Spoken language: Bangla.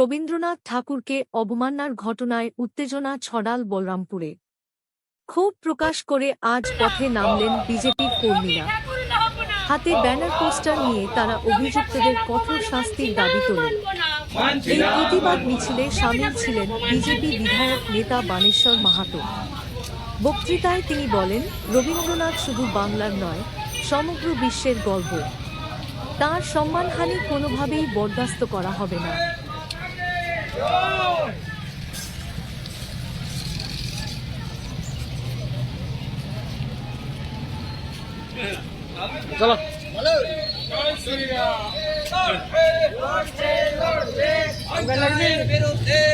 রবীন্দ্রনাথ ঠাকুরকে অবমাননার ঘটনায় উত্তেজনা ছড়াল বলরামপুরে। ক্ষোভ প্রকাশ করে আজ পথে নামলেন বিজেপির কর্মীরা। হাতে ব্যানার পোস্টার নিয়ে তারা অভিযুক্তদের কঠোর শাস্তির দাবি তোলেন। এই প্রতিবাদ মিছিলে সামিল ছিলেন বিজেপি বিধায়ক নেতা বানেশ্বর মাহাতো। বক্তৃতায় তিনি বলেন, রবীন্দ্রনাথ শুধু বাংলার নয়, সমগ্র বিশ্বের গর্ব। তার সম্মানহানি কোনোভাবেই বরদাস্ত করা হবে না। বাংলার বিরুদ্ধে বিজেপি লড়ছে লড়ছে